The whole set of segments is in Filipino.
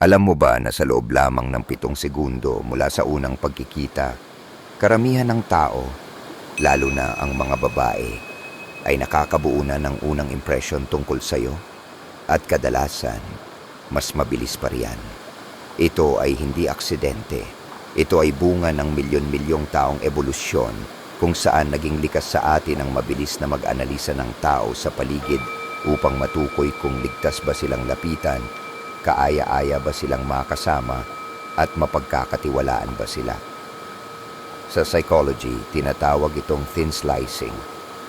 Alam mo ba na sa loob lamang ng pitong segundo mula sa unang pagkikita, karamihan ng tao, lalo na ang mga babae, ay nakakabuo na ng unang impresyon tungkol sa'yo? At kadalasan, mas mabilis pa riyan. Ito ay hindi aksidente. Ito ay bunga ng milyon-milyong taong ebolusyon kung saan naging likas sa atin ang mabilis na mag-analisa ng tao sa paligid upang matukoy kung ligtas ba silang lapitan, kaaya-aya ba silang makasama, at mapagkakatiwalaan ba sila. Sa psychology, tinatawag itong thin slicing,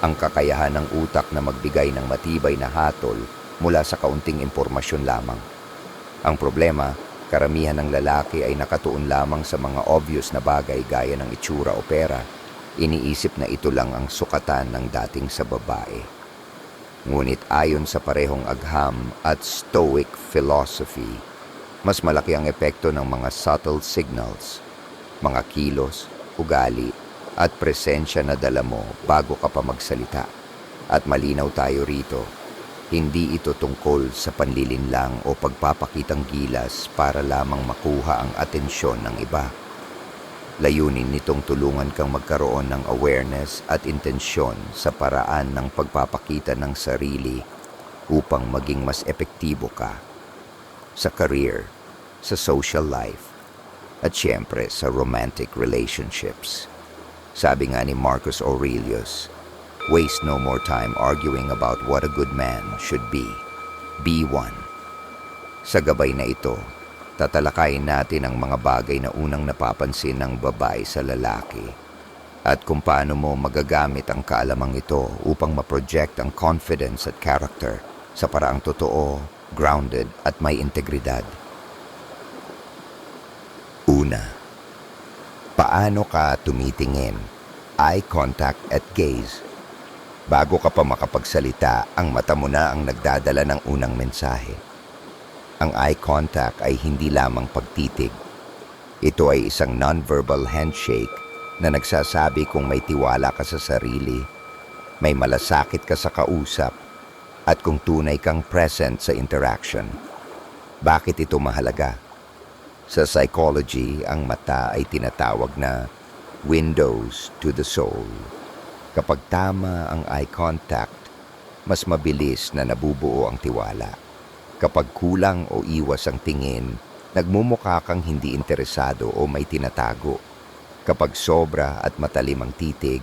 ang kakayahan ng utak na magbigay ng matibay na hatol mula sa kaunting impormasyon lamang. Ang problema, karamihan ng lalaki ay nakatuon lamang sa mga obvious na bagay gaya ng itsura o pera. Iniisip na ito lang ang sukatan ng dating sa babae. Ngunit ayon sa parehong agham at stoic philosophy, mas malaki ang epekto ng mga subtle signals, mga kilos, ugali, at presensya na dala mo bago ka pa magsalita. At malinaw tayo rito, hindi ito tungkol sa panlilinlang o pagpapakitang gilas para lamang makuha ang atensyon ng iba. Layunin nitong tulungan kang magkaroon ng awareness at intensyon sa paraan ng pagpapakita ng sarili upang maging mas epektibo ka sa career, sa social life, at siyempre sa romantic relationships. Sabi nga ni Marcus Aurelius, waste no more time arguing about what a good man should be. Be one. Sa gabay na ito, tatalakayin natin ang mga bagay na unang napapansin ng babae sa lalaki at kung paano mo magagamit ang kaalamang ito upang ma-project ang confidence at character sa paraang totoo, grounded at may integridad. Una, paano ka tumitingin? Eye contact at gaze. Bago ka pa makapagsalita, ang mata mo na ang nagdadala ng unang mensahe. Ang eye contact ay hindi lamang pagtitig. Ito ay isang nonverbal handshake na nagsasabi kung may tiwala ka sa sarili, may malasakit ka sa kausap, at kung tunay kang present sa interaction. Bakit ito mahalaga? Sa psychology, ang mata ay tinatawag na windows to the soul. Kapag tama ang eye contact, mas mabilis na nabubuo ang tiwala. Kapag kulang o iwas ang tingin, nagmumukha kang hindi interesado o may tinatago. Kapag sobra at matalim ang titig,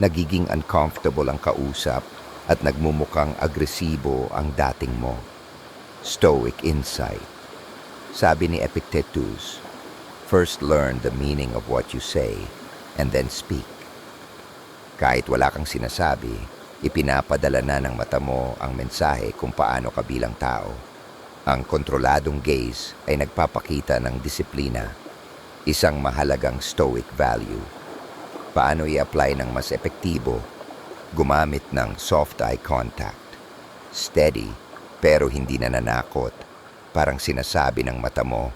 nagiging uncomfortable ang kausap at nagmumukhang agresibo ang dating mo. Stoic insight. Sabi ni Epictetus, first learn the meaning of what you say and then speak. Kahit wala kang sinasabi, ipinapadala na ng mata mo ang mensahe kung paano ka bilang tao. Ang kontroladong gaze ay nagpapakita ng disiplina, isang mahalagang stoic value. Paano i-apply ng mas epektibo? Gumamit ng soft eye contact. Steady, pero hindi nananakot. Parang sinasabi ng mata mo,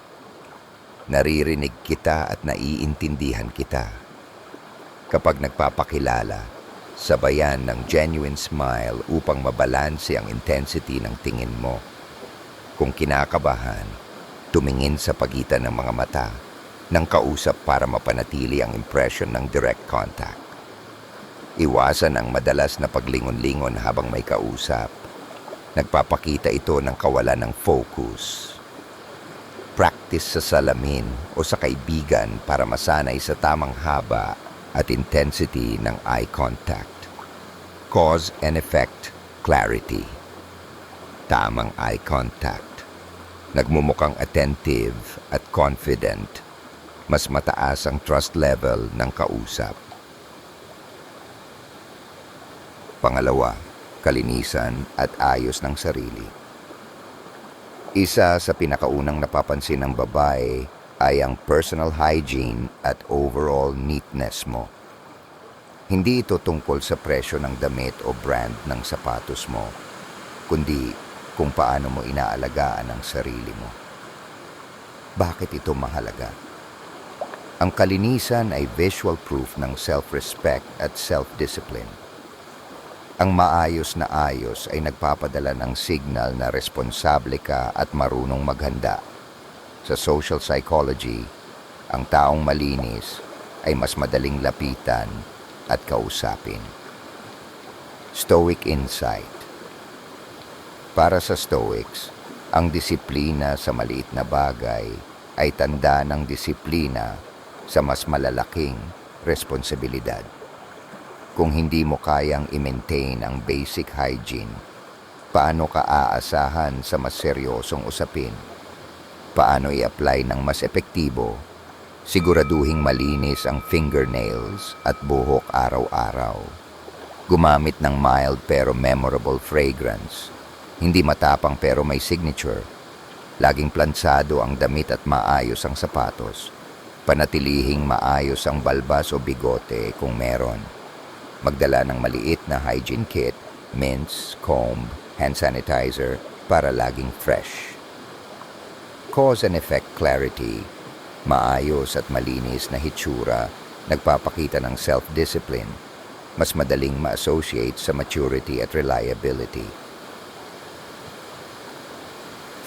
naririnig kita at naiintindihan kita. Kapag nagpapakilala, sabayan ng genuine smile upang mabalanse ang intensity ng tingin mo. Kung kinakabahan, tumingin sa pagitan ng mga mata ng kausap para mapanatili ang impression ng direct contact. Iwasan ang madalas na paglingon-lingon habang may kausap. Nagpapakita ito ng kawalan ng focus. Practice sa salamin o sa kaibigan para masanay sa tamang haba at intensity ng eye contact. Cause and effect, clarity. Tamang eye contact. Nagmumukhang attentive at confident. Mas mataas ang trust level ng kausap. Pangalawa, kalinisan at ayos ng sarili. Isa sa pinakaunang napapansin ng babae ay ang personal hygiene at overall neatness mo. Hindi ito tungkol sa presyo ng damit o brand ng sapatos mo, kundi kung paano mo inaalagaan ang sarili mo. Bakit ito mahalaga? Ang kalinisan ay visual proof ng self-respect at self-discipline. Ang maayos na ayos ay nagpapadala ng signal na responsable ka at marunong maghanda. Sa social psychology, ang taong malinis ay mas madaling lapitan at kausapin. Stoic Insight Para sa Stoics, ang disiplina sa maliit na bagay ay tanda ng disiplina sa mas malalaking responsibilidad. Kung hindi mo kayang i-maintain ang basic hygiene, paano ka aasahan sa mas seryosong usapin? Paano i-apply ng mas epektibo? Siguraduhing malinis ang fingernails at buhok araw-araw. Gumamit ng mild pero memorable fragrance. Hindi matapang pero may signature. Laging plansado ang damit at maayos ang sapatos. Panatilihing maayos ang balbas o bigote kung meron. Magdala ng maliit na hygiene kit, mints, comb, hand sanitizer para laging fresh. Cause and effect clarity. Maayos at malinis na hitsura, nagpapakita ng self-discipline. Mas madaling ma-associate sa maturity at reliability.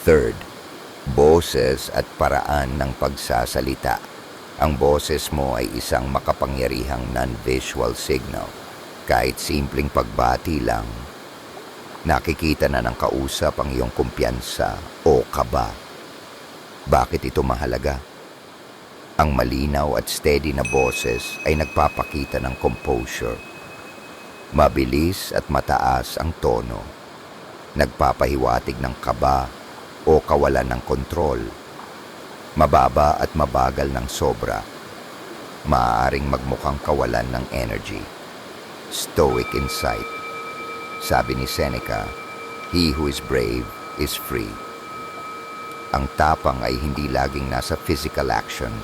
Third, boses at paraan ng pagsasalita. Ang boses mo ay isang makapangyarihang non-visual signal. Kahit simpleng pagbati lang, nakikita na ng kausap ang iyong kumpiyansa o kaba. Bakit ito mahalaga? Ang malinaw at steady na boses ay nagpapakita ng composure. Mabilis at mataas ang tono. Nagpapahiwatig ng kaba o kawalan ng kontrol. Mababa at mabagal ng sobra. Maaaring magmukhang kawalan ng energy. Stoic insight. Sabi ni Seneca, He who is brave is free. Ang tapang ay hindi laging nasa physical action.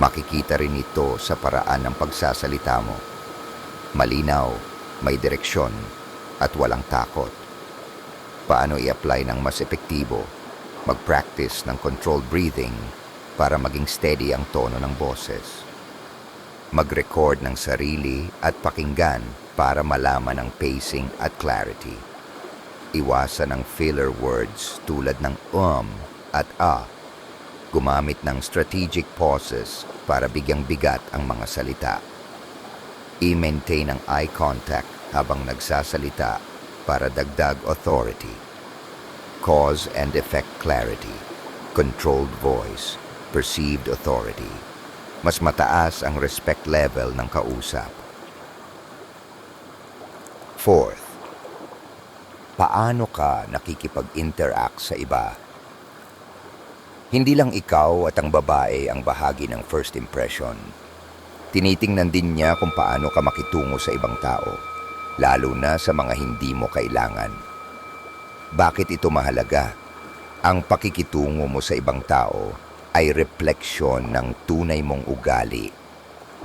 Makikita rin ito sa paraan ng pagsasalita mo. Malinaw, may direksyon, at walang takot. Paano i-apply ng mas epektibo? Mag-practice ng controlled breathing para maging steady ang tono ng boses. Mag-record ng sarili at pakinggan para malaman ang pacing at clarity. Iwasan ang filler words tulad ng um at ah. Gumamit ng strategic pauses para bigyang bigat ang mga salita. I-maintain ang eye contact habang nagsasalita para dagdag authority. Cause and effect clarity, controlled voice, perceived authority. Mas mataas ang respect level ng kausap. Fourth, paano ka nakikipag-interact sa iba? Hindi lang ikaw at ang babae ang bahagi ng first impression. Tinitingnan din niya kung paano ka makitungo sa ibang tao, lalo na sa mga hindi mo kailangan. Bakit ito mahalaga? Ang pakikitungo mo sa ibang tao ay refleksyon ng tunay mong ugali.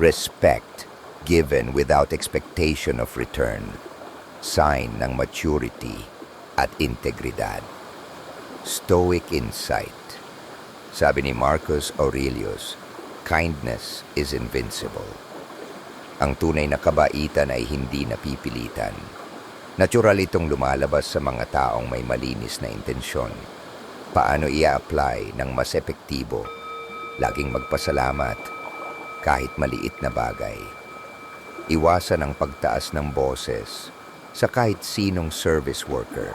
Respect given without expectation of return. Sign ng maturity at integridad. Stoic insight. Sabi ni Marcus Aurelius, kindness is invincible. Ang tunay na kabaitan ay hindi napipilitan. Natural itong lumalabas sa mga taong may malinis na intensyon. Paano ia-apply ng mas epektibo? Laging magpasalamat kahit maliit na bagay. Iwasan ang pagtaas ng boses sa kahit sinong service worker.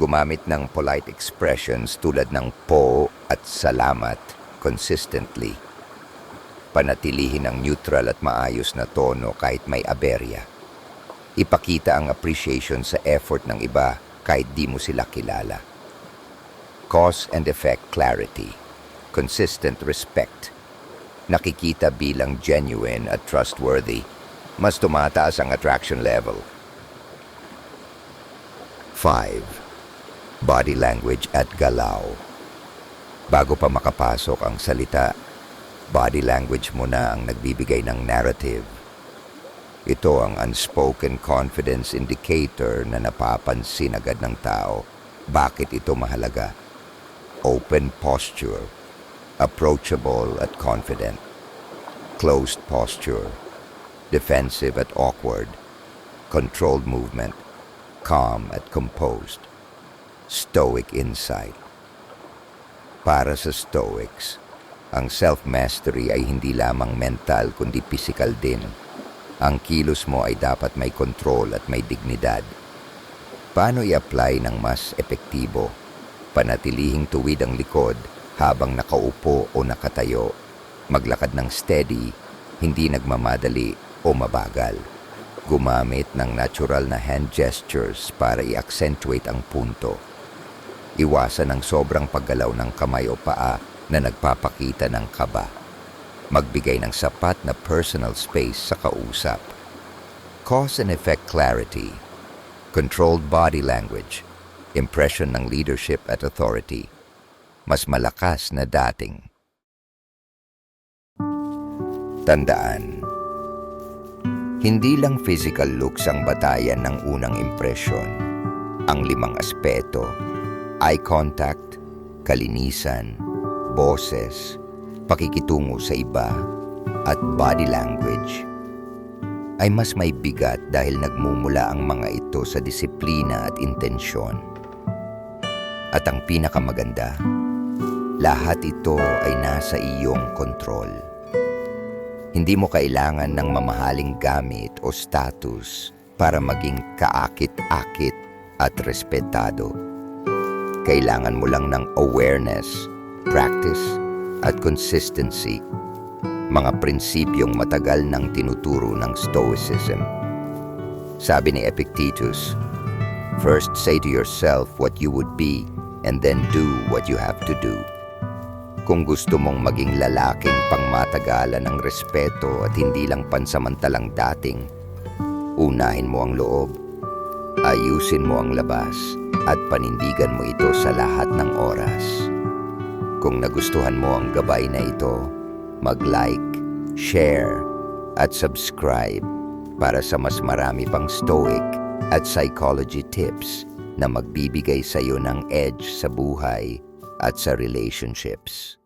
Gumamit ng polite expressions tulad ng po at salamat consistently. Panatilihin ang neutral at maayos na tono kahit may aberya. Ipakita ang appreciation sa effort ng iba kahit di mo sila kilala. Cause and effect clarity. Consistent respect. Nakikita bilang genuine at trustworthy. Mas tumataas ang attraction level. 5. Body language at galaw. Bago pa makapasok ang salita, body language mo na ang nagbibigay ng narrative. Ito ang unspoken confidence indicator na napapansin agad ng tao. Bakit ito mahalaga? Open posture, approachable at confident. Closed posture, defensive at awkward. Controlled movement, calm at composed. Stoic insight. Para sa Stoics, ang self-mastery ay hindi lamang mental kundi physical din. Ang kilos mo ay dapat may control at may dignidad. Paano i-apply ng mas epektibo? Panatilihing tuwid ang likod habang nakaupo o nakatayo. Maglakad ng steady, hindi nagmamadali o mabagal. Gumamit ng natural na hand gestures para i-accentuate ang punto. Iwasan ang sobrang paggalaw ng kamay o paa na nagpapakita ng kaba. Magbigay ng sapat na personal space sa kausap. Cause and effect clarity. Controlled body language. Impression ng leadership at authority. Mas malakas na dating. Tandaan, hindi lang physical looks ang batayan ng unang impresyon. Ang limang aspeto, eye contact, kalinisan, boses, pakikitungo sa iba, at body language ay mas may bigat dahil nagmumula ang mga ito sa disiplina at intensyon. At ang pinakamaganda, lahat ito ay nasa iyong kontrol. Hindi mo kailangan ng mamahaling gamit o status para maging kaakit-akit at respetado. Kailangan mo lang ng awareness, practice, at consistency. Mga prinsipyong matagal nang tinuturo ng Stoicism. Sabi ni Epictetus, First say to yourself what you would be and then do what you have to do. Kung gusto mong maging lalaking pangmatagalan ng respeto at hindi lang pansamantalang dating, unahin mo ang loob, ayusin mo ang labas, at panindigan mo ito sa lahat ng oras. Kung nagustuhan mo ang gabay na ito, mag-like, share, at subscribe para sa mas marami pang stoic at psychology tips na magbibigay sa iyo ng edge sa buhay at sa relationships.